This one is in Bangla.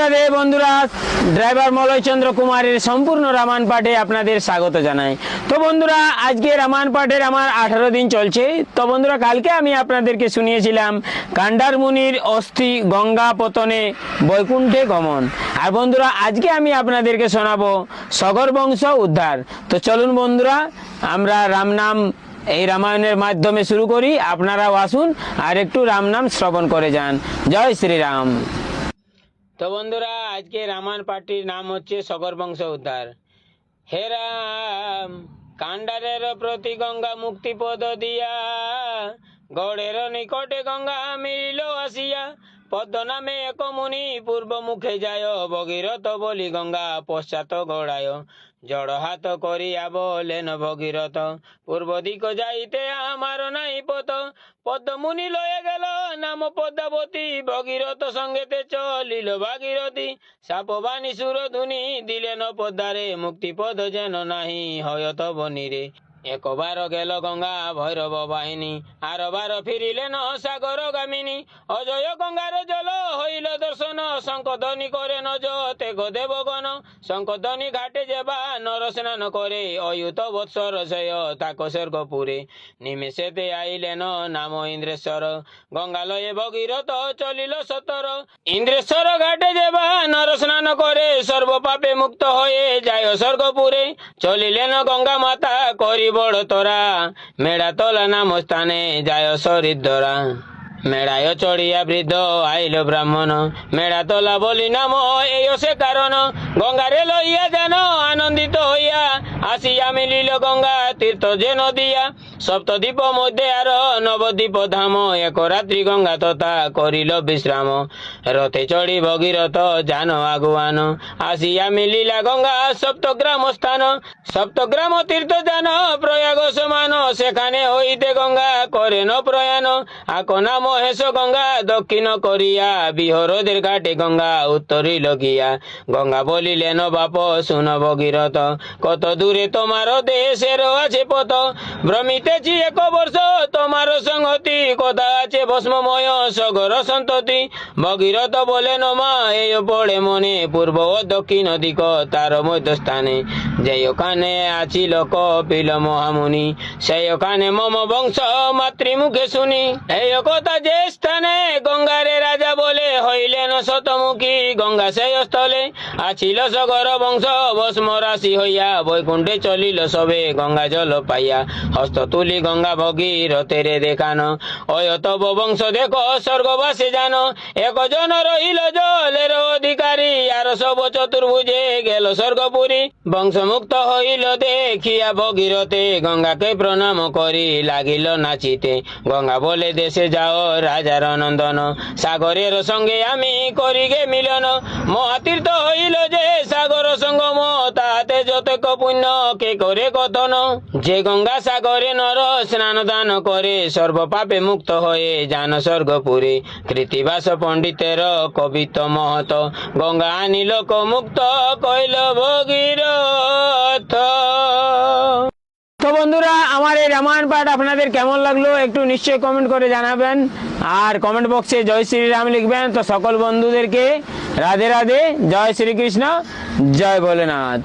রাধে বন্ধুরা, ড্রাইভার মলয় চন্দ্র কুমারের সম্পূর্ণ রামায়ণ পাঠে আপনাদের স্বাগত জানাই। তো বন্ধুরা, আজকে রামায়ণ পাঠের আমার আঠারো দিন চলছে। তো বন্ধুরা, কালকে আমি আপনাদেরকে শুনিয়েছিলাম কান্ডার মুনির অস্থি গঙ্গা পতনে বৈকুণ্ঠে গমন। আর বন্ধুরা, আজকে আমি আপনাদেরকে শোনাবো সগর বংশ উদ্ধার। তো চলুন বন্ধুরা, আমরা রাম নাম এই রামায়ণের মাধ্যমে শুরু করি। আপনারাও আসুন আর একটু রাম নাম শ্রবণ করে যান। জয় শ্রীরাম। তো বন্ধুরা, আজকে রামায়ণ পার্টির নাম হচ্ছে সগর বংশ উদ্ধার। হে রাম, কাণ্ডারের প্রতি গঙ্গা মুক্তিপদ দিয়া, গড়ের নিকটে গঙ্গা মিলিল আসিয়া পদ্ম এক মুনি পূর্ব মুখে যায়, ভগীরথ বলি, গঙ্গা, পশ্চাৎ গড়ায় জড় হাত করিয়া বলেন ভগীরথ, পূর্ব দিক যাইতে আমার নাই পথ। পদ্ম মুনি লয়ে গেল, নাম পদ্মাবতী, ভগীরথ সঙ্গেতে চলিল ভাগীরথী। সাপ বাণী সুর ধুনি দিলেন পদ্মারে মুক্তি পদ যেন নাহি হয়ত বনিরে একবার গেল গঙ্গা ভৈরব বাহিনী আর বার ফিরিলেন সাগর গামিনী অজয় দর্শন শঙ্কধ্বনি করে নজতে গদেব গণ শঙ্কধ্বনি ঘাটে যেবা নর স্নান করে, অয়ুত বৎসর সয় তাক স্বর্গপুরে। নিমেষেতে আইলেন নাম ইন্দ্রেশ্বর। গঙ্গালয়ে ভগীরথ চলিল সতর। ইন্দ্রেশ্বর ঘাটে যেবা নর স্নান করে সর্ব পাপে মুক্ত হয়ে যায় স্বর্গপুরে। চলিলেন গঙ্গা মাতা করি বড় তোরা। মেড়া তোলা নাম স্থানে যায় সরিদ্দরা মেড়ায় চড়িয়া বৃদ্ধ আইল ব্রাহ্মণ। মেড়া তোলা বলি নাম এই সে কারণ। গঙ্গারে লইয়া যেন আনন্দিত হইয়া আসিয়া মিলিল গঙ্গা, তীর্থ যে নদিয়া, সপ্তদ্বীপ মধ্যে আর নবদ্বীপ ধাম, এক রাত্রি গঙ্গা তথা করিল বিশ্রাম। রথে চড়ি ভগীরথ জান আগুয়ান। আসিয়া মিলিলা গঙ্গা, সপ্তগ্রাম স্থান। সপ্তগ্রাম তীর্থ জান প্রয়াগ সমান। সেখানে হইতে গঙ্গা করেন প্রয়াণ। আকনা মহেশ গঙ্গা দক্ষিণ করিয়া, বিহরদের ঘাটে গঙ্গা উত্তরিল গিয়া। গঙ্গা বলিলেন, বাপ, শুন ভগীরথ কত দূরে তোমার দেশের আছে পথ। ভ্রমিতেছি এক বর্ষ তোমার সংহতি। কথা আছে ভস্মময় সগর সন্ততি। ভগীরথ বলেন, মা, এই পড়ে মনে পূর্ব ও দক্ষিণ দিক, তার মধ্যস্থানে। যে ওখানে আছি লোক, পিল মহামুনি। সেই ওখানে মম বংশ, মাতৃমুখে শুনি। এই কথা যে স্থানে গঙ্গারে রাজা বলে, হইলেন শতমুখী গঙ্গা সেই স্থলে। আছিল সগর বংশ ভস্ম রাশি হইয়া বৈকুণ্ঠে চলিল সবে গঙ্গা জল পাইয়া। হস্ত তুলি গঙ্গা ভগীরথেরে দেখানো। তব বংশ দেখো স্বর্গবাসী জানো। একজন রহিল জলের অধিকারী, আর সব চতুর্ভুজে গেল স্বর্গপুরী। বংশমুক্ত হইল দেখিয়া ভগীরথে গঙ্গাকে প্রণাম করি, লাগিল নাচিতে। গঙ্গা বলে, দেশে যাও রাজার নন্দন। সাগরের সঙ্গে আমি করি করিগে মিলন। মহাতীর্থ হইল যে সাগর সঙ্গম, তাহাতে যতক পুণ্য কে করে কথন যে গঙ্গা সাগরে নর স্নান দান করে সর্ব পাপে মুক্ত হয়ে যান স্বর্গপুরে। কৃতিবাস পণ্ডিতের কবিত মহত গঙ্গা আনি মুক্ত কইল ভগীরথ তো বন্ধুরা, আমার এই রামায়ণ পাঠ আপনাদের কেমন লাগল একটু নিশ্চয়ই কমেন্ট করে জানাবেন। আর কমেন্ট বক্সে জয় শ্রীরাম লিখবেন। তো সকল বন্ধুদেরকে রাধে রাধে, জয় শ্রীকৃষ্ণ, জয় ভোলেনাথ।